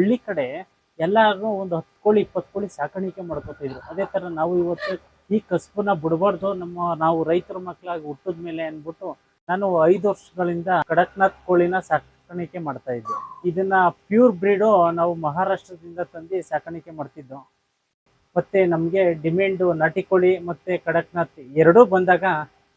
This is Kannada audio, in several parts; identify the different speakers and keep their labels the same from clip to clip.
Speaker 1: ಹಳ್ಳಿ ಕಡೆ ಎಲ್ಲಾರು ಒಂದು ಹತ್ತು ಕೋಳಿ, ಇಪ್ಪತ್ತು ಕೋಳಿ ಸಾಕಾಣಿಕೆ ಮಾಡ್ಕೋತಿದ್ರು. ಅದೇ ತರ ನಾವು ಇವತ್ತು ಈ ಕಸಬನ್ನ ಬಿಡಬಾರ್ದು. ನಮ್ಮ ನಾವು ರೈತರ ಮಕ್ಕಳಾಗಿ ಹುಟ್ಟಿದ ಮೇಲೆ ಅನ್ಬಿಟ್ಟು ನಾನು ಐದು ವರ್ಷಗಳಿಂದ ಕಡಕ್ನಾಥ್ ಕೋಳಿನ ಸಾಕಾಣಿಕೆ ಮಾಡ್ತಾ ಇದ್ದೆ. ಇದನ್ನ ಪ್ಯೂರ್ ಬ್ರೀಡು ನಾವು ಮಹಾರಾಷ್ಟ್ರದಿಂದ ತಂದು ಸಾಕಾಣಿಕೆ ಮಾಡ್ತಿದ್ದು. ಮತ್ತೆ ನಮಗೆ ಡಿಮ್ಯಾಂಡು ನಾಟಿ ಕೋಳಿ ಮತ್ತೆ ಕಡಕ್ನಾಥ್ ಎರಡೂ ಬಂದಾಗ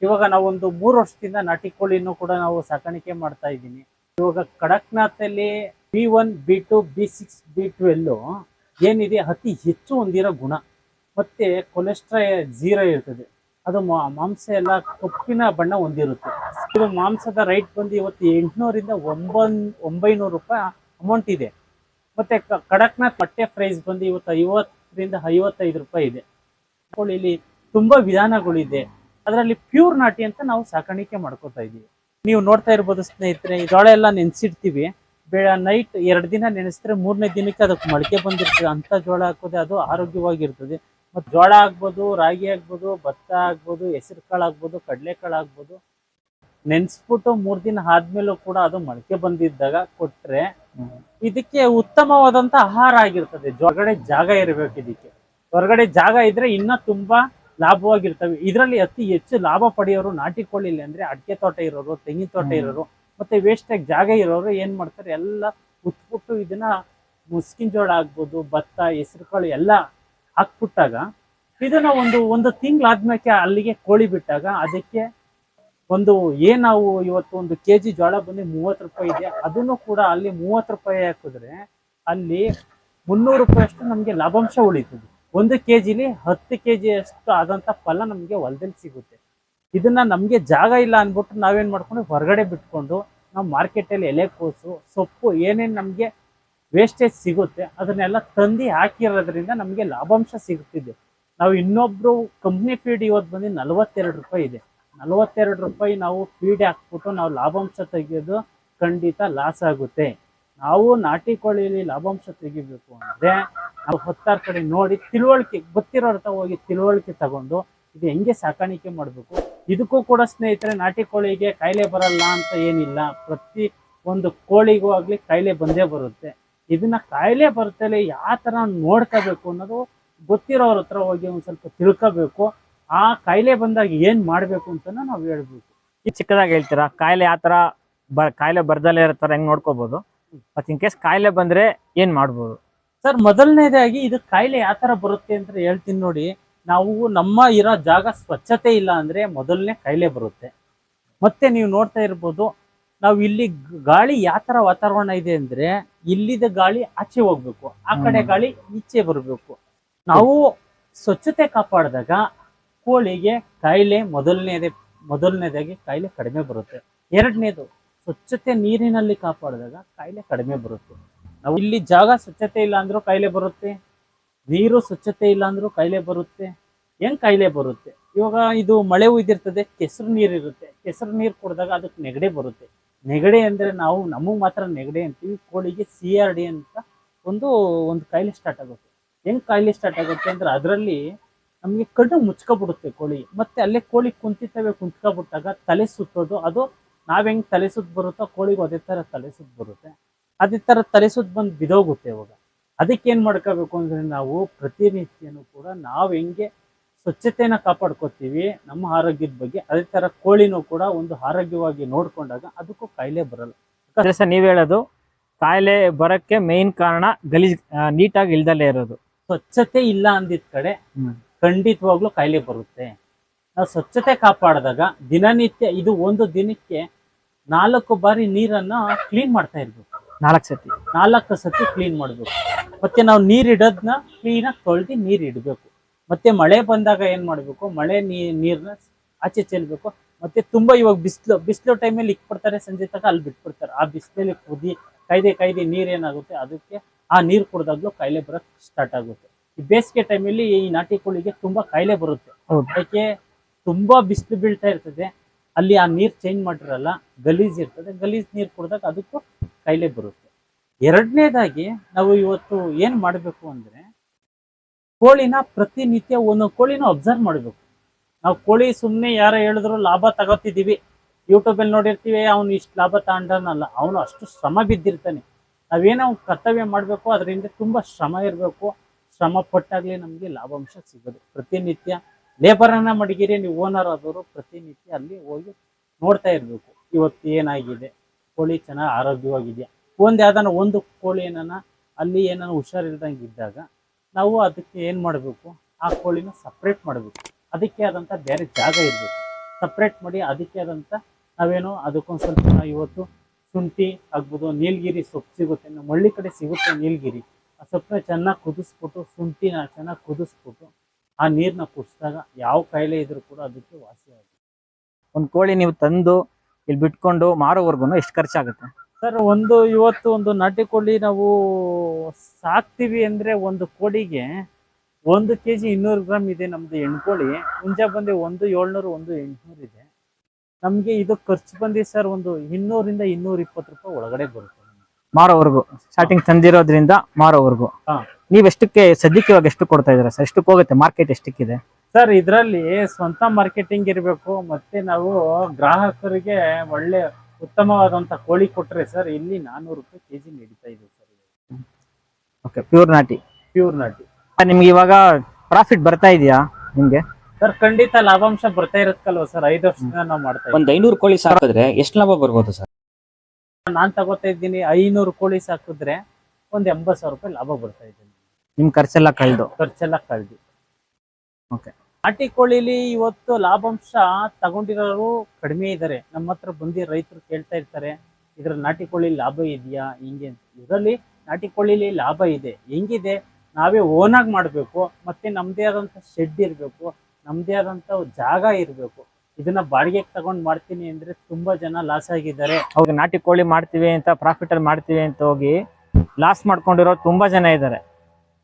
Speaker 1: ಇವಾಗ ನಾವೊಂದು ಮೂರು ವರ್ಷದಿಂದ ನಾಟಿ ಕೋಳಿನೂ ಕೂಡ ನಾವು ಸಾಕಾಣಿಕೆ ಮಾಡ್ತಾ ಇದ್ದೀನಿ. ಇವಾಗ ಕಡಕ್ನಾಥ್ ಅಲ್ಲಿ B one, B two, B six, B twelve ಏನಿದೆ, ಅತಿ ಹೆಚ್ಚು ಹೊಂದಿರೋ ಗುಣ. ಮತ್ತೆ ಕೊಲೆಸ್ಟ್ರಾಲ್ ಝೀರೋ ಇರ್ತದೆ. ಅದು ಮಾಂಸ ಎಲ್ಲ ಕಪ್ಪಿನ ಬಣ್ಣ ಹೊಂದಿರುತ್ತೆ. ಇದು ಮಾಂಸದ ರೈಟ್ ಬಂದು ಇವತ್ತು ಎಂಟುನೂರಿಂದ ಒಂಬನ್, ಒಂಬೈನೂರು ರೂಪಾಯಿ ಅಮೌಂಟ್ ಇದೆ. ಮತ್ತೆ ಕಡಕ್ನಾಥ್ ಮೊಟ್ಟೆ ಪ್ರೈಸ್ ಬಂದು ಇವತ್ತು ಐವತ್ತರಿಂದ ಐವತ್ತೈದು ರೂಪಾಯಿ ಇದೆ. ಇಲ್ಲಿ ತುಂಬಾ ವಿಧಾನಗಳಿದೆ. ಅದರಲ್ಲಿ ಪ್ಯೂರ್ ನಾಟಿ ಅಂತ ನಾವು ಸಾಕಾಣಿಕೆ ಮಾಡ್ಕೋತಾ ಇದೀವಿ. ನೀವು ನೋಡ್ತಾ ಇರ್ಬೋದು ಸ್ನೇಹಿತರೆ ಜೋಳ ಎಲ್ಲ ನೆನೆಸಿಡ್ತೀವಿ. ಬೆ ನೈಟ್ ಎರಡು ದಿನ ನೆನೆಸಿದ್ರೆ ಮೂರನೇ ದಿನಕ್ಕೆ ಅದಕ್ಕೆ ಮೊಳಕೆ ಬಂದಿರ್ತದೆ. ಅಂತ ಜೋಳ ಹಾಕೋದೆ ಅದು ಆರೋಗ್ಯವಾಗಿರ್ತದೆ. ಮತ್ತು ಜೋಳ ಆಗ್ಬೋದು ರಾಗಿ ಆಗ್ಬೋದು ಭತ್ತ ಆಗ್ಬೋದು ಹೆಸರು ಕಾಳು ಆಗ್ಬೋದು ಕಡಲೆಕಾಳು ಆಗ್ಬೋದು ನೆನೆಸ್ಬಿಟ್ಟು ಮೂರು ದಿನ ಆದ್ಮೇಲೂ ಕೂಡ ಅದು ಮೊಳಕೆ ಬಂದಿದ್ದಾಗ ಕೊಟ್ರೆ ಇದಕ್ಕೆ ಉತ್ತಮವಾದಂತ ಆಹಾರ ಆಗಿರ್ತದೆ. ಹೊರಗಡೆ ಜಾಗ ಇರಬೇಕು ಇದಕ್ಕೆ. ಹೊರಗಡೆ ಜಾಗ ಇದ್ರೆ ಇನ್ನ ತುಂಬಾ ಲಾಭವಾಗಿರ್ತವೆ. ಇದರಲ್ಲಿ ಅತಿ ಹೆಚ್ಚು ಲಾಭ ಪಡೆಯೋರು ನಾಟಿ ಕೋಳಿಲಿ ಅಂದ್ರೆ ಅಡಿಕೆ ತೋಟ ಇರೋರು ತೆಂಗಿನ ತೋಟ. ಇರೋರು. ಮತ್ತೆ ವೇಸ್ಟ್ ಆಗಿ ಜಾಗ ಇರೋರು ಏನ್ ಮಾಡ್ತಾರೆ? ಎಲ್ಲ ಉತ್ಬಿಟ್ಟು ಇದನ್ನ ಮುಸ್ಕಿನ ಜೋಳ ಆಗ್ಬೋದು, ಭತ್ತ ಹೆಸರು ಕಾಳು ಎಲ್ಲ ಹಾಕ್ಬಿಟ್ಟಾಗ ಇದನ್ನ ಒಂದು ಒಂದು ತಿಂಗಳಾದ್ಮೇಲೆ ಅಲ್ಲಿಗೆ ಕೋಳಿ ಬಿಟ್ಟಾಗ ಅದಕ್ಕೆ ಒಂದು ಏನ್ ನಾವು ಇವತ್ತು ಒಂದು ಕೆಜಿ ಜೋಳ ಬಂದು ಮೂವತ್ತು ರೂಪಾಯಿ ಇದೆ, ಅದನ್ನು ಕೂಡ ಅಲ್ಲಿ ಮೂವತ್ತು ರೂಪಾಯಿ ಹಾಕಿದ್ರೆ ಅಲ್ಲಿ ಮುನ್ನೂರು ರೂಪಾಯಿ ಅಷ್ಟು ನಮಗೆ ಲಾಭಾಂಶ ಉಳಿತದೆ. ಒಂದು ಕೆಜಿಲಿ ಹತ್ತು ಕೆಜಿ ಅಷ್ಟು ಆದಂತ ಫಲ ನಮಗೆ ಹೊಲದಲ್ಲಿ ಸಿಗುತ್ತೆ. ಇದನ್ನ ನಮಗೆ ಜಾಗ ಇಲ್ಲ ಅನ್ಬಿಟ್ಟು ನಾವೇನ್ ಮಾಡ್ಕೊಂಡು ಹೊರಗಡೆ ಬಿಟ್ಕೊಂಡು ನಾವು ಮಾರ್ಕೆಟಲ್ಲಿ ಎಲೆಕೋಸು ಸೊಪ್ಪು ಏನೇನು ನಮಗೆ ವೇಸ್ಟೇಜ್ ಸಿಗುತ್ತೆ, ಅದನ್ನೆಲ್ಲ ತಂದು ಹಾಕಿರೋದ್ರಿಂದ ನಮಗೆ ಲಾಭಾಂಶ ಸಿಗುತ್ತಿದೆ ನಾವು ಇನ್ನೊಬ್ರು ಕಂಪ್ನಿ ಫೀಡ್ ಇವತ್ತು ಬಂದು ನಲವತ್ತೆರಡು ರೂಪಾಯಿ ಇದೆ. ನಲವತ್ತೆರಡು ರೂಪಾಯಿ ನಾವು ಫೀಡ್ ಹಾಕ್ಬಿಟ್ಟು ನಾವು ಲಾಭಾಂಶ ತೆಗೆಯೋದು ಖಂಡಿತ ಲಾಸ್ ಆಗುತ್ತೆ. ನಾವು ನಾಟಿ ಕೋಳಿಯಲ್ಲಿ ಲಾಭಾಂಶ ತೆಗಿಬೇಕು ಅಂದ್ರೆ ನಾವು ಹತ್ತಾರು ಕಡೆ ನೋಡಿ ತಿಳುವಳಿಕೆ ಹತ್ರ ಹೋಗಿ ತಿಳುವಳಿಕೆ ತಗೊಂಡು ಇದು ಹೆಂಗೆ ಸಾಕಾಣಿಕೆ ಮಾಡಬೇಕು? ಇದಕ್ಕೂ ಕೂಡ ಸ್ನೇಹಿತರೆ ನಾಟಿ ಕೋಳಿಗೆ ಕಾಯಿಲೆ ಬರಲ್ಲ ಅಂತ ಏನಿಲ್ಲ. ಪ್ರತಿ ಒಂದು ಕೋಳಿಗೂ ಆಗಲಿ ಕಾಯಿಲೆ ಬಂದೇ ಬರುತ್ತೆ. ಇದನ್ನ ಕಾಯಿಲೆ ಬರ್ತಲೆ ಯಾವ ಥರ ನೋಡ್ಕೋಬೇಕು ಅನ್ನೋದು ಗೊತ್ತಿರೋರ ಹತ್ರ ಹೋಗಿ ಒಂದು ಸ್ವಲ್ಪ ತಿಳ್ಕೋಬೇಕು. ಆ ಕಾಯಿಲೆ ಬಂದಾಗ ಏನು ಮಾಡಬೇಕು ಅಂತ ನಾವು ಹೇಳ್ಬೇಕು.
Speaker 2: ಈ ಚಿಕ್ಕದಾಗಿ ಹೇಳ್ತೀರಾ ಕಾಯಿಲೆ ಯಾವ ಥರ ಬ ಕಾಯಿಲೆ ಬರ್ದಲ್ಲೇ ಇರೋ ಥರ ಹೆಂಗ್ ನೋಡ್ಕೋಬೋದು? ಮತ್ತೆ ಇನ್ ಕೇಸ್ ಕಾಯಿಲೆ ಬಂದ್ರೆ ಏನು ಮಾಡ್ಬೋದು?
Speaker 1: ಸರ್ ಮೊದಲನೇದಾಗಿ ಇದು ಕಾಯಿಲೆ ಯಾವ ಥರ ಬರುತ್ತೆ ಅಂತ ಹೇಳ್ತೀನಿ ನೋಡಿ. ನಾವು ನಮ್ಮ ಇರೋ ಜಾಗ ಸ್ವಚ್ಛತೆ ಇಲ್ಲ ಅಂದರೆ ಮೊದಲನೇ ಕಾಯಿಲೆ ಬರುತ್ತೆ. ಮತ್ತೆ ನೀವು ನೋಡ್ತಾ ಇರ್ಬೋದು ನಾವು ಇಲ್ಲಿ ಗಾಳಿ ಯಾವ ತರ ವಾತಾವರಣ ಇದೆ ಅಂದ್ರೆ ಇಲ್ಲಿದ ಗಾಳಿ ಆಚೆ ಹೋಗ್ಬೇಕು ಆ ಕಡೆ ಗಾಳಿ ಈಚೆ ಬರಬೇಕು. ನಾವು ಸ್ವಚ್ಛತೆ ಕಾಪಾಡಿದಾಗ ಕೋಳಿಗೆ ಕಾಯಿಲೆ ಮೊದಲನೇದೇ ಮೊದಲನೇದಾಗಿ ಕಾಯಿಲೆ ಕಡಿಮೆ ಬರುತ್ತೆ. ಎರಡನೇದು ಸ್ವಚ್ಛತೆ ನೀರಿನಲ್ಲಿ ಕಾಪಾಡಿದಾಗ ಕಾಯಿಲೆ ಕಡಿಮೆ ಬರುತ್ತೆ. ನಾವು ಇಲ್ಲಿ ಜಾಗ ಸ್ವಚ್ಛತೆ ಇಲ್ಲ ಅಂದ್ರೂ ಕಾಯಿಲೆ ಬರುತ್ತೆ. ನೀರು ಸ್ವಚ್ಛತೆ ಇಲ್ಲ ಅಂದ್ರು ಕಾಯಿಲೆ ಬರುತ್ತೆ. ಹೆಂಗ್ ಕಾಯಿಲೆ ಬರುತ್ತೆ? ಇವಾಗ ಇದು ಮಳೆ ಉಯ್ದಿರ್ತದೆ, ಕೆಸರು ನೀರು ಇರುತ್ತೆ. ಕೆಸರು ನೀರು ಕುಡಿದಾಗ ಅದಕ್ಕೆ ನೆಗಡೆ ಬರುತ್ತೆ. ನೆಗಡೆ ಅಂದ್ರೆ ನಾವು ನಮಗೆ ಮಾತ್ರ ನೆಗಡೆ ಅಂತೀವಿ, ಕೋಳಿಗೆ ಸಿ ಆರ್ ಡಿ ಅಂತ ಒಂದು ಒಂದು ಕಾಯಿಲೆ ಸ್ಟಾರ್ಟ್ ಆಗುತ್ತೆ. ಹೆಂಗ್ ಕಾಯಿಲೆ ಸ್ಟಾರ್ಟ್ ಆಗುತ್ತೆ ಅಂದ್ರೆ ಅದರಲ್ಲಿ ನಮಗೆ ಕಣ್ಣು ಮುಚ್ಕೊಬಿಡುತ್ತೆ ಕೋಳಿ. ಮತ್ತೆ ಅಲ್ಲೇ ಕೋಳಿ ಕುಂತಿತ್ತವೆ ಕುಂತ್ಕೊಬಿಟ್ಟಾಗ ತಲೆ ಸುತ್ತೋದು, ಅದು ನಾವ್ ಹೆಂಗ್ ತಲೆ ಸುತ್ತ ಬರುತ್ತೋ ಕೋಳಿಗೂ ಅದೇ ತರ ತಲೆ ಸುತ್ತ ಬರುತ್ತೆ. ಅದೇ ತರ ತಲೆ ಸುತ್ತ ಬಂದು ಬಿದೋಗುತ್ತೆ ಇವಾಗ. ಅದಕ್ಕೆ ಏನು ಮಾಡ್ಕೋಬೇಕು ಅಂದ್ರೆ ನಾವು ಪ್ರತಿನಿತ್ಯನೂ ಕೂಡ ನಾವು ಹೆಂಗೆ ಸ್ವಚ್ಛತೆನ ಕಾಪಾಡ್ಕೋತೀವಿ ನಮ್ಮ ಆರೋಗ್ಯದ ಬಗ್ಗೆ ಅದೇ ಥರ ಕೋಳಿನೂ ಕೂಡ ಒಂದು ಆರೋಗ್ಯವಾಗಿ ನೋಡಿಕೊಂಡಾಗ ಅದಕ್ಕೂ ಕಾಯಿಲೆ ಬರಲ್ಲ.
Speaker 2: ಸರ್ ನೀವು ಹೇಳೋದು ಕಾಯಿಲೆ ಬರೋಕ್ಕೆ ಮೇನ್ ಕಾರಣ ಗಲೀಜ್ ನೀಟಾಗಿ ಇಲ್ದಲ್ಲೇ ಇರೋದು.
Speaker 1: ಸ್ವಚ್ಛತೆ ಇಲ್ಲ ಅಂದಿದ್ ಕಡೆ. ಖಂಡಿತವಾಗ್ಲೂ ಕಾಯಿಲೆ ಬರುತ್ತೆ. ನಾವು ಸ್ವಚ್ಛತೆ ಕಾಪಾಡಿದಾಗ ದಿನನಿತ್ಯ ಇದು ಒಂದು ದಿನಕ್ಕೆ ನಾಲ್ಕು ಬಾರಿ ನೀರನ್ನ ಕ್ಲೀನ್ ಮಾಡ್ತಾ ಇರ್ಬೇಕು.
Speaker 2: ನಾಲ್ಕು ಸತಿ.
Speaker 1: ನಾಲ್ಕು ಸತಿ ಕ್ಲೀನ್ ಮಾಡಬೇಕು. ಮತ್ತೆ ನಾವು ನೀರ್ ಇಡೋದನ್ನ ಕ್ಲೀನಾಗಿ ತೊಳೆದು ನೀರ್ ಇಡಬೇಕು. ಮತ್ತೆ ಮಳೆ ಬಂದಾಗ ಏನ್ ಮಾಡ್ಬೇಕು? ಮಳೆ ನೀ ನೀರ್ನ ಆಚೆ ಚೆಲ್ಬೇಕು. ಮತ್ತೆ ತುಂಬಾ ಇವಾಗ ಬಿಸಿಲು ಬಿಸಿಲು ಟೈಮಲ್ಲಿ ಇಕ್ಬಿಡ್ತಾರೆ ಸಂಜೆ ತನಕ ಅಲ್ಲಿ ಬಿಟ್ಬಿಡ್ತಾರೆ. ಆ ಬಿಸಿಲಲ್ಲಿ ಕುದಿ ಕಾಯ್ದೆ ಕಾಯ್ದೆ ನೀರ್ ಏನಾಗುತ್ತೆ? ಅದಕ್ಕೆ ಆ ನೀರ್ ಕುಡ್ದಾಗ್ಲೂ ಕಾಯಿಲೆ ಬರಕ್ ಸ್ಟಾರ್ಟ್ ಆಗುತ್ತೆ. ಈ ಬೇಸಿಗೆ ಟೈಮಲ್ಲಿ ಈ ನಾಟಿ ಕೋಳಿಗೆ ತುಂಬಾ ಕಾಯಿಲೆ ಬರುತ್ತೆ.
Speaker 2: ಅದಕ್ಕೆ
Speaker 1: ಯಾಕೆ? ತುಂಬಾ ಬಿಸಿಲು ಬೀಳ್ತಾ ಇರ್ತದೆ. ಅಲ್ಲಿ ಆ ನೀರ್ ಚೇಂಜ್ ಮಾಡಿರಲ್ಲ ಗಲೀಜ್ ಇರ್ತದೆ. ಗಲೀಜ್ ನೀರ್ ಕುಡ್ದಾಗ ಅದಕ್ಕೂ ಕಾಯಿಲೆ ಬರುತ್ತೆ. ಎರಡನೇದಾಗಿ ನಾವು ಇವತ್ತು ಏನು ಮಾಡಬೇಕು ಅಂದ್ರೆ ಕೋಳಿನ ಪ್ರತಿನಿತ್ಯ ಒಂದೊಂದು ಕೋಳಿನ ಅಬ್ಸರ್ವ್ ಮಾಡಬೇಕು. ನಾವು ಕೋಳಿ ಸುಮ್ಮನೆ ಯಾರೋ ಹೇಳಿದ್ರು ಲಾಭ ತಗೋತಿದ್ದೀವಿ. ಯೂಟ್ಯೂಬಲ್ಲಿ ನೋಡಿರ್ತೀವಿ, ಅವನು ಇಷ್ಟು ಲಾಭ ತಗೊಂಡನಲ್ಲ. ಅವನು ಅಷ್ಟು ಶ್ರಮ ಬಿದ್ದಿರ್ತಾನೆ. ನಾವೇನೋ ಕರ್ತವ್ಯ ಮಾಡಬೇಕು, ಅದರಿಂದ ತುಂಬ ಶ್ರಮ ಇರಬೇಕು. ಶ್ರಮ ಪಟ್ಟಾಗಲೇ ನಮಗೆ ಲಾಭಾಂಶ ಸಿಗೋದು. ಪ್ರತಿನಿತ್ಯ ಲೇಬರನ್ನ ಮಡಗಿರಿ, ನೀವು ಓನರ್ ಆದವರು ಪ್ರತಿನಿತ್ಯ ಅಲ್ಲಿ ಹೋಗಿ ನೋಡ್ತಾ ಇರಬೇಕು. ಇವತ್ತು ಏನಾಗಿದೆ? ಕೋಳಿ ಚೆನ್ನಾಗಿ ಆರೋಗ್ಯವಾಗಿದೆಯಾ? ಒಂದು ಯಾವ್ದಾನ ಒಂದು ಕೋಳಿ ಏನಾನ, ಅಲ್ಲಿ ಏನಾನ ಹುಷಾರಿಲ್ದಂಗೆ ಇದ್ದಾಗ ನಾವು ಅದಕ್ಕೆ ಏನು ಮಾಡಬೇಕು? ಆ ಕೋಳಿನ ಸಪ್ರೇಟ್ ಮಾಡಬೇಕು. ಅದಕ್ಕೆ ಆದಂಥ ಬೇರೆ ಜಾಗ ಇರಬೇಕು. ಸಪ್ರೇಟ್ ಮಾಡಿ ಅದಕ್ಕೆ ಆದಂಥ ನಾವೇನು ಅದಕ್ಕೊಂದು ಸ್ವಲ್ಪ ಇವತ್ತು ಶುಂಠಿ ಆಗ್ಬೋದು, ನೀಲಗಿರಿ ಸೊಪ್ಪು ಸಿಗುತ್ತೆ, ನಮ್ಮ ಹಳ್ಳಿ ಕಡೆ ಸಿಗುತ್ತೆ ನೀಲಗಿರಿ. ಆ ಸೊಪ್ಪನ್ನ ಚೆನ್ನಾಗಿ ಕುದಿಸ್ಬಿಟ್ಟು, ಶುಂಠಿನ ಚೆನ್ನಾಗಿ ಕುದಿಸ್ಬಿಟ್ಟು ಆ ನೀರನ್ನ ಕುಡಿಸಿದಾಗ ಯಾವ ಕಾಯಿಲೆ ಇದ್ರೂ ಕೂಡ ಅದಕ್ಕೆ ವಾಸಿ ಆಗುತ್ತೆ.
Speaker 2: ಒಂದು ಕೋಳಿ ನೀವು ತಂದು, ಇಲ್ಲಿ ಬಿಟ್ಕೊಂಡು ಮಾರೋವರೆಗೂ ಎಷ್ಟು ಖರ್ಚಾಗುತ್ತೆ?
Speaker 1: ಸರ್ ಒಂದು ಇವತ್ತು ಒಂದು ನಾಟಿ ಕೋಳಿ ನಾವು ಸಾಕ್ತಿವಿ ಅಂದ್ರೆ ಒಂದು ಕೋಳಿಗೆ ಒಂದು ಕೆ ಜಿ ಇನ್ನೂರು ಗ್ರಾಮ್ ಇದೆ ನಮ್ದು ಹೆಣ್ಕೋಳಿ ಮುಂಜಾ ಬಂದು ಒಂದು ಏಳ್ನೂರು ಒಂದು ಎಂಟ್ನೂರು ಇದೆ. ನಮಗೆ ಇದು ಖರ್ಚು ಬಂದು ಸರ್ ಒಂದು ಇನ್ನೂರಿಂದ ಇನ್ನೂರ ಇಪ್ಪತ್ತು ರೂಪಾಯಿ ಒಳಗಡೆ ಬರುತ್ತೆ.
Speaker 2: ಮಾರೋವರ್ಗು ಸ್ಟಾರ್ಟಿಂಗ್ ತಂದಿರೋದ್ರಿಂದ ಮಾರೋವರ್ಗು. ನೀವ್ ಎಷ್ಟಕ್ಕೆ ಸದ್ಯಕ್ಕೆ ಇವಾಗ ಎಷ್ಟು ಕೊಡ್ತಾ ಇದ್ದೀರಾ ಸರ್? ಎಷ್ಟಕ್ಕೆ ಹೋಗುತ್ತೆ? ಮಾರ್ಕೆಟ್ ಎಷ್ಟಕ್ಕಿದೆ?
Speaker 1: ಸರ್ ಇದರಲ್ಲಿ ಸ್ವಂತ ಮಾರ್ಕೆಟಿಂಗ್ ಇರಬೇಕು ಮತ್ತೆ ನಾವು ಗ್ರಾಹಕರಿಗೆ ಒಳ್ಳೆ ಉತ್ತಮವಾದಂತ ಕೋಳಿ ಕೊಟ್ರೆ ಸರ್ ಇಲ್ಲಿ ನಾನ್ನೂರು ರೂಪಾಯಿ ಕೆಜಿ ನಡೀತಾ ಇದೆ ಸರ್
Speaker 2: ಓಕೆ ಪ್ಯೂರ್ ನಾಟಿ.
Speaker 1: ಪ್ಯೂರ್ ನಾಟಿ.
Speaker 2: ನಿಮ್ಗೆ ಇವಾಗ ಪ್ರಾಫಿಟ್ ಬರ್ತಾ ಇದೆಯಾ ನಿಮ್ಗೆ?
Speaker 1: ಸರ್ ಖಂಡಿತ ಲಾಭಾಂಶ ಬರ್ತಾ ಇರತ್ತಲ್ವ ಸರ್? ಐದು ವರ್ಷದಿಂದ ನಾವು ಮಾಡ್ತಾ ಇದ್ದೀವಿ.
Speaker 3: ಒಂದ್ ಐನೂರು ಕೋಳಿ ಸಾಕಿದ್ರೆ ಎಷ್ಟು ಲಾಭ ಬರ್ಬೋದು ಸರ್?
Speaker 1: ನಾನ್ ತಗೋತಾ ಇದ್ದೀನಿ ಐನೂರು ಕೋಳಿ ಸಾಕಿದ್ರೆ ಒಂದ್ ಎಂಬತ್ ಸಾವಿರ ರೂಪಾಯಿ ಲಾಭ ಬರ್ತಾ ಇದೆ.
Speaker 2: ನಿಮ್ ಖರ್ಚೆಲ್ಲ ಕಳೆದು.
Speaker 1: ಖರ್ಚೆಲ್ಲ ಕಳ್ದು.
Speaker 2: Okay.
Speaker 1: ನಾಟಿ ಕೋಳಿಲಿ ಇವತ್ತು ಲಾಭಾಂಶ ತಗೊಂಡಿರೋರು ಕಡಿಮೆ ಇದ್ದಾರೆ ನಮ್ಮ ಹತ್ರ ಬಂದಿ ರೈತರು ಕೇಳ್ತಾ ಇರ್ತಾರೆ ಇದ್ರ ನಾಟಿ ಕೋಳಿ ಲಾಭ ಇದೆಯಾ, ಹಿಂಗೆ ಇದರಲ್ಲಿ ನಾಟಿ ಕೋಳಿಲಿ ಲಾಭ ಇದೆ, ಹೆಂಗಿದೆ, ನಾವೇ ಓನಾಗಿ ಮಾಡಬೇಕು, ಮತ್ತೆ ನಮ್ಮದೇ ಆದಂಥ ಶೆಡ್ ಇರಬೇಕು ನಮ್ಮದೇ ಆದಂಥ ಜಾಗ ಇರಬೇಕು. ಇದನ್ನ ಬಾಡಿಗೆಗೆ ತಗೊಂಡ್ ಮಾಡ್ತೀನಿ ಅಂದ್ರೆ ತುಂಬಾ ಜನ ಲಾಸ್ ಆಗಿದ್ದಾರೆ.
Speaker 2: ಅವ್ರಿಗೆ ನಾಟಿ ಕೋಳಿ ಮಾಡ್ತೀವಿ ಅಂತ ಪ್ರಾಫಿಟ್ ಅಲ್ಲಿ ಮಾಡ್ತೀವಿ ಅಂತ ಹೋಗಿ ಲಾಸ್ ಮಾಡ್ಕೊಂಡಿರೋ ತುಂಬಾ ಜನ ಇದ್ದಾರೆ.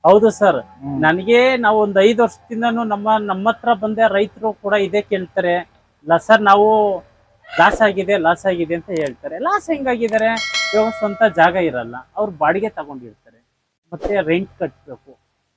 Speaker 1: ಹೌದು ಸರ್. ನನಗೆ ನಾವು ಒಂದು ಐದು ವರ್ಷದಿಂದನೂ ನಮ್ಮ ನಮ್ಮ ಹತ್ರ ಬಂದ ರೈತರು ಕೂಡ ಇದೇ ಕೇಳ್ತಾರೆ. ಸರ್ ನಾವು ಲಾಸ್ ಆಗಿದೆ ಲಾಸ್ ಆಗಿದೆ ಅಂತ ಹೇಳ್ತಾರೆ. ಲಾಸ್ ಹೆಂಗಾಗಿದ್ದಾರೆ? ಇವಾಗ ಸ್ವಂತ ಜಾಗ ಇರಲ್ಲ. ಅವ್ರು ಬಾಡಿಗೆ ತಗೊಂಡಿರ್ತಾರೆ. ಮತ್ತೆ ರೆಂಟ್ ಕಟ್ಟಬೇಕು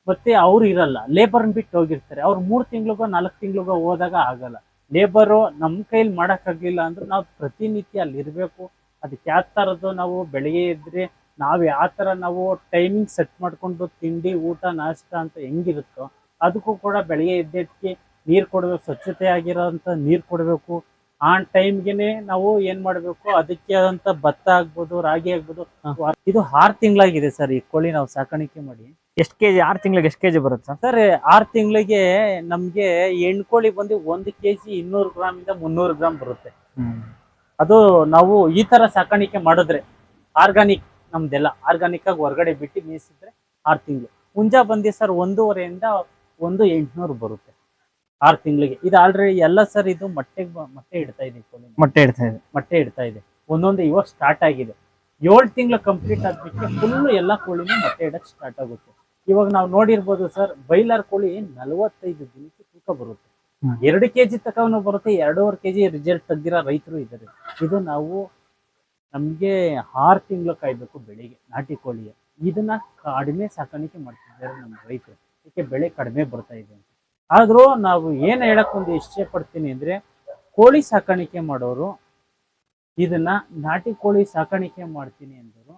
Speaker 1: ಮತ್ತೆ ಅವ್ರು ಇರಲ್ಲ. ಲೇಬರ್ ಬಿಟ್ಟು ಹೋಗಿರ್ತಾರೆ. ಅವ್ರು ಮೂರು ತಿಂಗಳಿಗೋ ನಾಲ್ಕು ತಿಂಗಳಿಗೋ ಹೋದಾಗ ಆಗಲ್ಲ. ಲೇಬರು ನಮ್ಮ ಕೈಲಿ ಮಾಡೋಕ್ಕಾಗಲಿಲ್ಲ ಅಂದ್ರೆ ನಾವು ಪ್ರತಿನಿತ್ಯ ಅಲ್ಲಿ ಇರಬೇಕು ಅದಕ್ಕೆ ಯಾವ ಥರದ್ದು ನಾವು ಬೆಳಗ್ಗೆ ಇದ್ರೆ ನಾವು ಯಾವ ಥರ ನಾವು ಟೈಮಿಂಗ್ ಸೆಟ್ ಮಾಡಿಕೊಂಡು ತಿಂಡಿ ಊಟ ನಾಷ್ಟ ಅಂತ ಹೆಂಗಿರುತ್ತೋ ಅದಕ್ಕೂ ಕೂಡ ಬೆಳಗ್ಗೆ ಎದ್ದೆಟ್ಟಿಗೆ ನೀರು ಕೊಡಬೇಕು ಸ್ವಚ್ಛತೆ ಆಗಿರೋಂಥ ನೀರು ಕೊಡಬೇಕು. ಆ ಟೈಮ್ಗೆನೆ ನಾವು ಏನ್ ಮಾಡಬೇಕು ಅದಕ್ಕೆ ಆದಂತ ಭತ್ತ ಆಗ್ಬೋದು ರಾಗಿ ಆಗ್ಬೋದು. ಇದು ಆರ್ ತಿಂಗಳಾಗಿದೆ ಸರ್ ಈ ಕೋಳಿ ನಾವು ಸಾಕಾಣಿಕೆ ಮಾಡಿ.
Speaker 2: ಎಷ್ಟು ಕೆಜಿ ಆರು ತಿಂಗಳಿಗೆ ಎಷ್ಟು ಕೆಜಿ ಬರುತ್ತೆ ಸರ್?
Speaker 1: ಸರ್ ಆರು ತಿಂಗಳಿಗೆ ನಮ್ಗೆ ಹೆಣ್ಕೋಳಿ ಬಂದು ಒಂದು ಕೆಜಿ ಇನ್ನೂರು ಗ್ರಾಮ್ ಇಂದ ಮುನ್ನೂರು ಗ್ರಾಮ್ ಬರುತ್ತೆ. ಅದು ನಾವು ಈ ತರ ಸಾಕಾಣಿಕೆ ಮಾಡಿದ್ರೆ ಆರ್ಗಾನಿಕ್ ನಮ್ದೆಲ್ಲ ಆರ್ಗಾನಿಕ್ ಆಗಿ ಹೊರಗಡೆ ಬಿಟ್ಟು ಮೇಯಿಸಿದ್ರೆ ಆರು ತಿಂಗಳು. ಮುಂಜಾ ಬಂದಿ ಸರ್ ಒಂದೂವರೆಯಿಂದ ಒಂದು ಎಂಟುನೂರು ಬರುತ್ತೆ ಆರು ತಿಂಗಳಿಗೆ. ಇದು ಆಲ್ರೆಡಿ ಎಲ್ಲ ಸರ್ ಇದು ಮೊಟ್ಟೆ ಮೊಟ್ಟೆ ಇಡ್ತಾ ಇದೆ ಕೋಳಿ
Speaker 2: ಮೊಟ್ಟೆ ಇಡ್ತಾ ಇದೆ.
Speaker 1: ಮೊಟ್ಟೆ ಇಡ್ತಾ ಇದೆ. ಒಂದೊಂದು ಇವಾಗ ಸ್ಟಾರ್ಟ್ ಆಗಿದೆ. ಏಳು ತಿಂಗಳು ಕಂಪ್ಲೀಟ್ ಆದ್ಬಿಟ್ಟು ಫುಲ್ಲು ಎಲ್ಲ ಕೋಳಿನೂ ಮೊಟ್ಟೆ ಇಡಕ್ಕೆ ಸ್ಟಾರ್ಟ್ ಆಗುತ್ತೆ. ಇವಾಗ ನಾವು ನೋಡಿರ್ಬೋದು ಸರ್ ಬೈಲರ್ ಕೋಳಿ ನಲವತ್ತೈದು ದಿನಕ್ಕೆ ತೂಕ ಬರುತ್ತೆ. ಎರಡು ಕೆ ಕೆಜಿ ತಕವನು ಬರುತ್ತೆ ಎರಡೂವರೆ ಕೆಜಿ ರಿಸಲ್ಟ್ ತೆಗ್ದಿರೋ ರೈತರು ಇದ್ದಾರೆ ಇದು ನಾವು ನಮಗೆ ಆರು ತಿಂಗಳು ಕಾಯಬೇಕು ಬೆಳೆಗೆ ನಾಟಿ ಕೋಳಿಯ. ಇದನ್ನ ಕಡಿಮೆ ಸಾಕಾಣಿಕೆ ಮಾಡ್ತಿದ್ದಾರೆ ನಮ್ಮ ರೈತರು. ಇದಕ್ಕೆ ಬೆಳೆ ಕಡಿಮೆ ಬರ್ತಾ ಇದೆ ಅಂತ. ಆದರೂ ನಾವು ಏನು ಹೇಳಕ್ ಒಂದು ಇಷ್ಟ ಪಡ್ತೀನಿ ಅಂದ್ರೆ, ಕೋಳಿ ಸಾಕಾಣಿಕೆ ಮಾಡೋರು ಇದನ್ನ ನಾಟಿ ಕೋಳಿ ಸಾಕಾಣಿಕೆ ಮಾಡ್ತೀನಿ ಅಂದರು,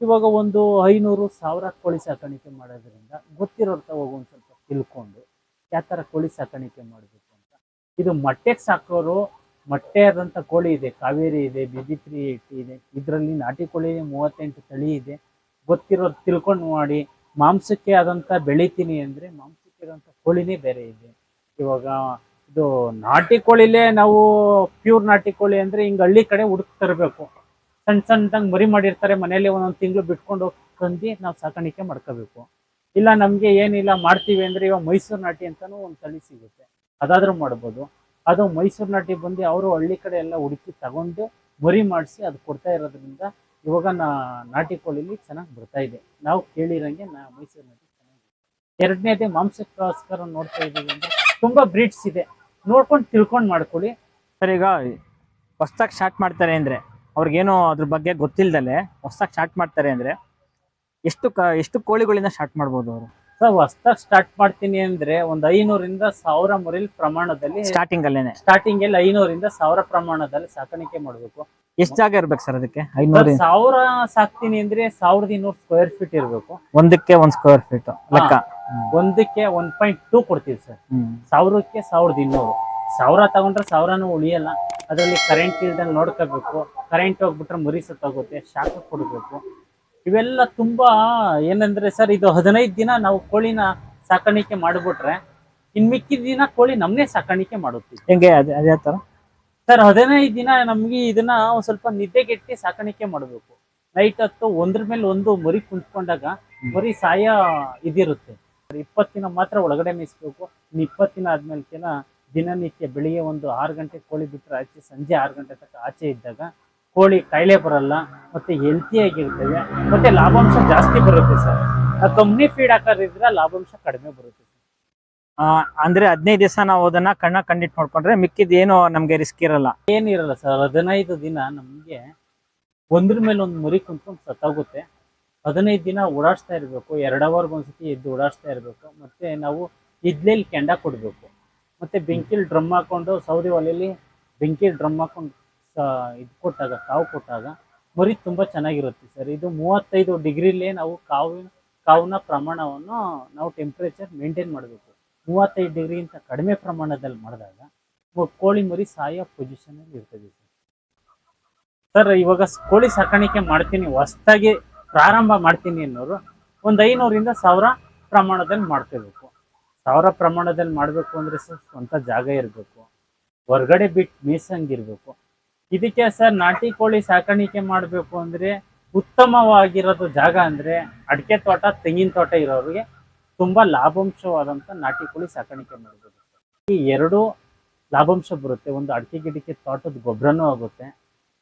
Speaker 1: ಇವಾಗ ಒಂದು ಐನೂರು ಸಾವಿರ ಕೋಳಿ ಸಾಕಾಣಿಕೆ ಮಾಡೋದ್ರಿಂದ ಗೊತ್ತಿರೋರ್ತ ಹೋಗಿ ಒಂದು ಸ್ವಲ್ಪ ತಿಳ್ಕೊಂಡು ಯಾವ ಥರ ಕೋಳಿ ಸಾಕಾಣಿಕೆ ಮಾಡಬೇಕು ಅಂತ. ಇದು ಮೊಟ್ಟೆಗೆ ಸಾಕೋರು ಮೊಟ್ಟೆ ಆದಂಥ ಕೋಳಿ ಇದೆ, ಕಾವೇರಿ ಇದೆ ಬಿಬಿ ತ್ರೀ ಇದೆ. ಇದರಲ್ಲಿ ನಾಟಿ ಕೋಳಿ ಮೂವತ್ತೆಂಟು ತಳಿ ಇದೆ. ಗೊತ್ತಿರೋದು ತಿಳ್ಕೊಂಡು ಮಾಡಿ. ಮಾಂಸಕ್ಕೆ ಆದಂಥ ಬೆಳಿತೀನಿ ಅಂದರೆ ಮಾಂಸಕ್ಕೆ ಆದಂಥ ಕೋಳಿನೇ ಬೇರೆ ಇದೆ. ಇವಾಗ ಇದು ನಾಟಿ ಕೋಳಿಲೇ ನಾವು ಪ್ಯೂರ್ ನಾಟಿ ಕೋಳಿ ಅಂದ್ರೆ ಹಿಂಗ್ ಹಳ್ಳಿ ಕಡೆ ಹುಡುಕ್ ತರಬೇಕು. ಸಣ್ಣ ಸಣ್ಣದಂಗ್ ಮರಿ ಮಾಡಿರ್ತಾರೆ ಮನೇಲಿ ಒಂದೊಂದು ತಿಂಗಳು ಬಿಟ್ಕೊಂಡು ತಂದು ನಾವು ಸಾಕಾಣಿಕೆ ಮಾಡ್ಕೋಬೇಕು. ಇಲ್ಲ ನಮ್ಗೆ ಏನಿಲ್ಲ, ಮಾಡ್ತೀವಿ ಅಂದ್ರೆ ಇವಾಗ ಮೈಸೂರು ನಾಟಿ ಅಂತಾನು ಒಂದು ತಳಿ ಸಿಗುತ್ತೆ. ಅದಾದ್ರೂ ಮಾಡ್ಬೋದು. ಅದು ಮೈಸೂರು ನಾಟಿ ಬಂದು ಅವರು ಹಳ್ಳಿ ಕಡೆ ಎಲ್ಲ ಹುಡುಕಿ ತಗೊಂಡು ಮರಿ ಮಾಡಿಸಿ ಅದು ಕೊಡ್ತಾ ಇರೋದ್ರಿಂದ ಇವಾಗ ನಾ ನಾಟಿ ಕೋಳಿಲಿ ಚೆನ್ನಾಗಿ ಬರ್ತಾ ಇದೆ. ನಾವು ಕೇಳಿರಂಗೆ ನಾ ಮೈಸೂರು ನಾಟಿ ಎರಡನೇದೇ ಮಾಂಸಕ್ಕೋಸ್ಕರ ನೋಡ್ತಾ ಇದ್ದೀವಿ ಅಂದರೆ ತುಂಬ ಬ್ರೀಡ್ಸ್ ಇದೆ. ನೋಡ್ಕೊಂಡು ತಿಳ್ಕೊಂಡು ಮಾಡ್ಕೊಳ್ಳಿ.
Speaker 2: ಸರ್, ಈಗ ಹೊಸ್ದಾಗಿ ಸ್ಟಾರ್ಟ್ ಮಾಡ್ತಾರೆ ಅಂದರೆ ಅವ್ರಿಗೇನು ಅದ್ರ ಬಗ್ಗೆ ಗೊತ್ತಿಲ್ಲದಲ್ಲೇ ಹೊಸ್ದಾಗಿ ಸ್ಟಾರ್ಟ್ ಮಾಡ್ತಾರೆ ಅಂದರೆ ಎಷ್ಟು ಕ, ಎಷ್ಟು ಕೋಳಿಗಳಿಂದ ಸ್ಟಾರ್ಟ್ ಮಾಡ್ಬೋದು ಅವರು?
Speaker 1: ಸರ್ ಹೊಸ್ದಾಗ್ ಸ್ಟಾರ್ಟ್ ಮಾಡ್ತೀನಿ ಅಂದ್ರೆ ಒಂದ್ ಐನೂರಿಂದ ಸಾವಿರ ಮುರಿಲ್ ಪ್ರಮಾಣದಲ್ಲಿ
Speaker 2: ಸ್ಟಾರ್ಟಿಂಗ್ ಅಲ್ಲೇನೆ.
Speaker 1: ಸ್ಟಾರ್ಟಿಂಗ್ ಅಲ್ಲಿ ಐನೂರಿಂದ ಸಾವಿರ ಪ್ರಮಾಣದಲ್ಲಿ ಸಾಕಾಣಿಕೆ ಮಾಡ್ಬೇಕು.
Speaker 2: ಎಷ್ಟ್ ಜಾಗ ಇರ್ಬೇಕು ಸರ್ ಅದಕ್ಕೆ? ಐನೂರು
Speaker 1: ಸಾವಿರ ಸಾಕ್ತೀನಿ ಅಂದ್ರೆ ಸಾವಿರದ ಇನ್ನೂರು ಸ್ಕ್ವೇರ್ ಫೀಟ್ ಇರ್ಬೇಕು.
Speaker 2: ಒಂದಕ್ಕೆ ಒಂದ್ ಸ್ಕ್ವೇರ್ ಫೀಟ್ ಲೆಕ್ಕ.
Speaker 1: ಒಂದಕ್ಕೆ ಒನ್ ಪಾಯಿಂಟ್ ಟೂ ಕೊಡ್ತೀವಿ ಸರ್. ಸಾವಿರಕ್ಕೆ ಸಾವಿರದ ಇನ್ನೂರು. ಸಾವಿರ ತಗೊಂಡ್ರೆ ಸಾವಿರನೂ ಉಳಿಯಲ್ಲ. ಅದರಲ್ಲಿ ಕರೆಂಟ್ ಇಲ್ದಂಗೆ ನೋಡ್ಕೋಬೇಕು. ಕರೆಂಟ್ ಹೋಗ್ಬಿಟ್ರೆ ಮುರಿಸ ಸತ್ತೋಗುತ್ತೆ ಶಾಖ ಕೊಡಬೇಕು. ಇವೆಲ್ಲ ತುಂಬಾ ಏನಂದ್ರೆ ಸರ್ ಇದು ಹದಿನೈದು ದಿನ ನಾವು ಕೋಳಿನ ಸಾಕಾಣಿಕೆ ಮಾಡಿಬಿಟ್ರೆ ಇನ್ ಮಿಕ್ಕಿದ ದಿನ ಕೋಳಿ ನಮ್ನೇ ಸಾಕಾಣಿಕೆ ಮಾಡುತ್ತೀವಿ
Speaker 2: ಹೆಂಗೆ ಅದೇ ಅದೇ ತರ
Speaker 1: ಸರ್ ಹದಿನೈದು ದಿನ ನಮ್ಗೆ ಇದನ್ನ ಒಂದ್ ಸ್ವಲ್ಪ ನಿದ್ದೆಗೆಟ್ಟಿ ಸಾಕಾಣಿಕೆ ಮಾಡಬೇಕು. ನೈಟ್ ಹೊತ್ತು ಒಂದ್ರ ಮೇಲೆ ಒಂದು ಮರಿ ಕುಂತ್ಕೊಂಡಾಗ ಮರಿ ಸಾಯ ಇದಿರುತ್ತೆ. ಇಪ್ಪತ್ತು ದಿನ ಮಾತ್ರ ಒಳಗಡೆ ಮೇಯಿಸ್ಬೇಕು. ಇನ್ನು ಇಪ್ಪತ್ತು ದಿನ ಆದ್ಮೇಲೆಕೆನ ದಿನನಿತ್ಯ ಬೆಳಿಗ್ಗೆ ಒಂದು ಆರು ಗಂಟೆ ಕೋಳಿ ಬಿಟ್ಟರೆ ಆಚೆ ಸಂಜೆ ಆರು ಗಂಟೆ ತನಕ ಆಚೆ ಇದ್ದಾಗ ಕೋಳಿ ಕಾಯಿಲೆ ಬರಲ್ಲ ಮತ್ತೆ ಹೆಲ್ತಿಯಾಗಿರ್ತವೆ ಮತ್ತೆ ಲಾಭಾಂಶ ಜಾಸ್ತಿ ಬರುತ್ತೆ ಸರ್. ಕಂಪ್ನಿ ಫೀಡ್ ಹಾಕೋದ್ರಿಂದ ಲಾಭಾಂಶ ಕಡಿಮೆ ಬರುತ್ತೆ
Speaker 2: ಆ, ಅಂದ್ರೆ ಹದಿನೈದು ದಿವಸ ನಾವು ಅದನ್ನ ಕಣ್ಣ ಕಂಡಿಟ್ ನೋಡ್ಕೊಂಡ್ರೆ ಮಿಕ್ಕಿದೇನು ನಮ್ಗೆ ರಿಸ್ಕ್ ಇರಲ್ಲ.
Speaker 1: ಏನಿರಲ್ಲ ಸರ್. ಹದಿನೈದು ದಿನ ನಮ್ಗೆ ಒಂದ್ರ ಮೇಲೆ ಒಂದು ಮುರಿ ಕುಂತ್ಕೊಂಡು ಸತ್ತೋಗುತ್ತೆ. ಹದಿನೈದು ದಿನ ಓಡಾಡಿಸ್ತಾ ಇರಬೇಕು. ಎರಡು ಅವರ್ಗೆ ಒಂದ್ಸತಿ ಎದ್ದು ಓಡಾಡಿಸ್ತಾ ಇರಬೇಕು. ಮತ್ತೆ ನಾವು ಇದ್ಲೇಲಿ ಕೆಂಡ ಕೊಡಬೇಕು. ಮತ್ತೆ ಬೆಂಕಿಲಿ ಡ್ರಮ್ ಹಾಕೊಂಡು ಸೌದೆ ಒಲೆಯಲ್ಲಿ ಬೆಂಕಿಲಿ ಡ್ರಮ್ ಹಾಕೊಂಡು ಇದು ಕೊಟ್ಟಾಗ, ಕಾವು ಕೊಟ್ಟಾಗ, ಮರಿ ತುಂಬ ಚೆನ್ನಾಗಿರುತ್ತೆ ಸರ್. ಇದು ಮೂವತ್ತೈದು ಡಿಗ್ರಿಲೇ ನಾವು ಕಾವಿನ ಕಾವಿನ ಪ್ರಮಾಣವನ್ನು ನಾವು ಟೆಂಪ್ರೇಚರ್ ಮೇಂಟೈನ್ ಮಾಡಬೇಕು. ಮೂವತ್ತೈದು ಡಿಗ್ರಿಗಿಂತ ಕಡಿಮೆ ಪ್ರಮಾಣದಲ್ಲಿ ಮಾಡಿದಾಗ ಕೋಳಿ ಮರಿ ಸಾಯೋ ಪೊಸಿಷನ್ ಅಲ್ಲಿ ಇರ್ತದೆ ಸರ್. ಸರ್, ಇವಾಗ ಕೋಳಿ ಸಾಕಾಣಿಕೆ ಮಾಡ್ತೀನಿ ಹೊಸ್ದಾಗಿ ಪ್ರಾರಂಭ ಮಾಡ್ತೀನಿ ಅನ್ನೋರು ಒಂದು ಐನೂರಿಂದ ಸಾವಿರ ಪ್ರಮಾಣದಲ್ಲಿ ಮಾಡ್ಕೋಬೇಕು. ಸಾವಿರ ಪ್ರಮಾಣದಲ್ಲಿ ಮಾಡಬೇಕು ಅಂದ್ರೆ ಸರ್, ಸ್ವಂತ ಜಾಗ ಇರಬೇಕು. ಹೊರಗಡೆ ಬಿಟ್ಟು ಮೇಯ್ಸಂಗಿರ್ಬೇಕು ಇದಕ್ಕೆ ಸರ್ ನಾಟಿ ಕೋಳಿ ಸಾಕಾಣಿಕೆ ಮಾಡಬೇಕು ಅಂದ್ರೆ ಉತ್ತಮವಾಗಿರೋದು ಜಾಗ ಅಂದ್ರೆ ಅಡಿಕೆ ತೋಟ ತೆಂಗಿನ ತೋಟ ಇರೋರಿಗೆ ತುಂಬಾ ಲಾಭಾಂಶವಾದಂತ ನಾಟಿ ಕೋಳಿ ಸಾಕಾಣಿಕೆ ಮಾಡಬಹುದು ಈ ಎರಡು ಲಾಭಾಂಶ ಬರುತ್ತೆ. ಒಂದು ಅಡಿಕೆ ಗಿಡಕ್ಕೆ ತೋಟದ ಗೊಬ್ಬರನೂ ಆಗುತ್ತೆ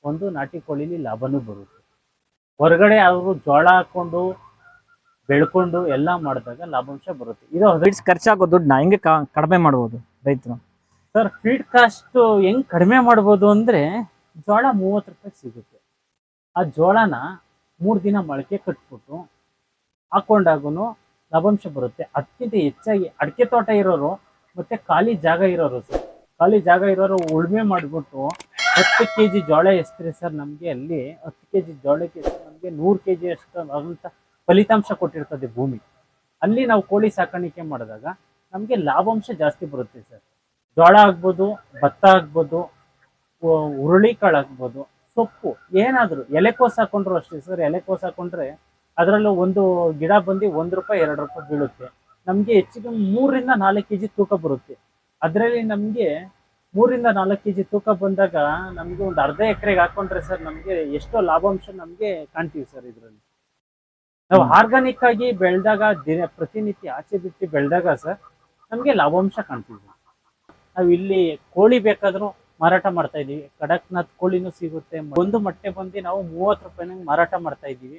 Speaker 1: ಒಂದು ನಾಟಿ ಕೋಳಿಲಿ ಲಾಭನೂ ಬರುತ್ತೆ. ಹೊರಗಡೆ ಅವರು ಜೋಳ ಹಾಕೊಂಡು ಬೆಳ್ಕೊಂಡು ಎಲ್ಲ ಮಾಡಿದಾಗ ಲಾಭಾಂಶ ಬರುತ್ತೆ. ಇದು
Speaker 2: ಫೀಡ್ಸ್ ಖರ್ಚಾಗೋ ದುಡ್ಡನ್ನ ಹೆಂಗೆ ಕಡಿಮೆ ಮಾಡ್ಬೋದು ರೈತರು?
Speaker 1: ಸರ್ ಫೀಡ್ ಕಾಸ್ಟ್ ಹೆಂಗ್ ಕಡಿಮೆ ಮಾಡ್ಬೋದು ಅಂದ್ರೆ ಜೋಳ ಮೂವತ್ತು ರೂಪಾಯಿ ಸಿಗುತ್ತೆ. ಆ ಜೋಳನ ಮೂರು ದಿನ ಮೊಳಕೆ ಕಟ್ಬಿಟ್ಟು ಹಾಕೊಂಡಾಗೂ ಲಾಭಾಂಶ ಬರುತ್ತೆ. ಅದಕ್ಕಿಂತ ಹೆಚ್ಚಾಗಿ ಅಡಿಕೆ ತೋಟ ಇರೋರು ಮತ್ತು ಖಾಲಿ ಜಾಗ ಇರೋರು ಸರ್. ಖಾಲಿ ಜಾಗ ಇರೋರು ಉಳುಮೆ ಮಾಡಿಬಿಟ್ಟು ಹತ್ತು ಕೆ ಜಿ ಜೋಳ ಎಸ್ತ್ರಿ ಸರ್ ನಮಗೆ ಅಲ್ಲಿ ಹತ್ತು ಕೆ ಜಿ ಜೋಳಕ್ಕೆ ನಮಗೆ ನೂರು ಕೆ ಜಿ ಅಷ್ಟು ಫಲಿತಾಂಶ ಕೊಟ್ಟಿರ್ತದೆ ಭೂಮಿ. ಅಲ್ಲಿ ನಾವು ಕೋಳಿ ಸಾಕಾಣಿಕೆ ಮಾಡಿದಾಗ ನಮಗೆ ಲಾಭಾಂಶ ಜಾಸ್ತಿ ಬರುತ್ತೆ ಸರ್. ಜೋಳ ಆಗ್ಬೋದು, ಭತ್ತ ಆಗ್ಬೋದು ಹುರುಳಿಕಾಳು ಆಗ್ಬೋದು ಸೊಪ್ಪು, ಏನಾದರೂ ಎಲೆಕೋಸು ಹಾಕೊಂಡ್ರು ಅಷ್ಟೇ ಸರ್. ಎಲೆಕೋಸು ಹಾಕೊಂಡ್ರೆ ಅದರಲ್ಲೂ ಒಂದು ಗಿಡ ಬಂದು ಒಂದು ರೂಪಾಯಿ, ಎರಡು ರೂಪಾಯಿ ಬೀಳುತ್ತೆ. ನಮಗೆ ಹೆಚ್ಚಿಗೆ ಮೂರರಿಂದ ನಾಲ್ಕು ಕೆ ಜಿ ತೂಕ ಬರುತ್ತೆ. ಅದರಲ್ಲಿ ನಮಗೆ ಮೂರಿಂದ ನಾಲ್ಕು ಕೆ ಜಿ ತೂಕ ಬಂದಾಗ ನಮಗೆ ಒಂದು ಅರ್ಧ ಎಕರೆಗೆ ಹಾಕೊಂಡ್ರೆ ಸರ್ ನಮಗೆ ಎಷ್ಟೋ ಲಾಭಾಂಶ ನಮಗೆ ಕಾಣ್ತೀವಿ ಸರ್ ಇದರಲ್ಲಿ. ನಾವು ಆರ್ಗಾನಿಕ್ ಆಗಿ ಬೆಳೆದಾಗ, ದಿನ ಪ್ರತಿನಿತ್ಯ ಆಚೆ ಬಿಟ್ಟು ಬೆಳೆದಾಗ ಸರ್ ನಮಗೆ ಲಾಭಾಂಶ ಕಾಣ್ತೀವಿ ನಾವು ಇಲ್ಲಿ ಕೋಳಿ ಬೇಕಾದ್ರೂ ಮಾರಾಟ ಮಾಡ್ತಾ ಇದೀವಿ. ಕಡಕ್ನಾಥ್ ಕೋಳಿನೂ ಸಿಗುತ್ತೆ. ಒಂದು ಮೊಟ್ಟೆ ಬಂದು ನಾವು ಮೂವತ್ತು ರೂಪಾಯಿನಂಗೆ ಮಾರಾಟ ಮಾಡ್ತಾ ಇದೀವಿ.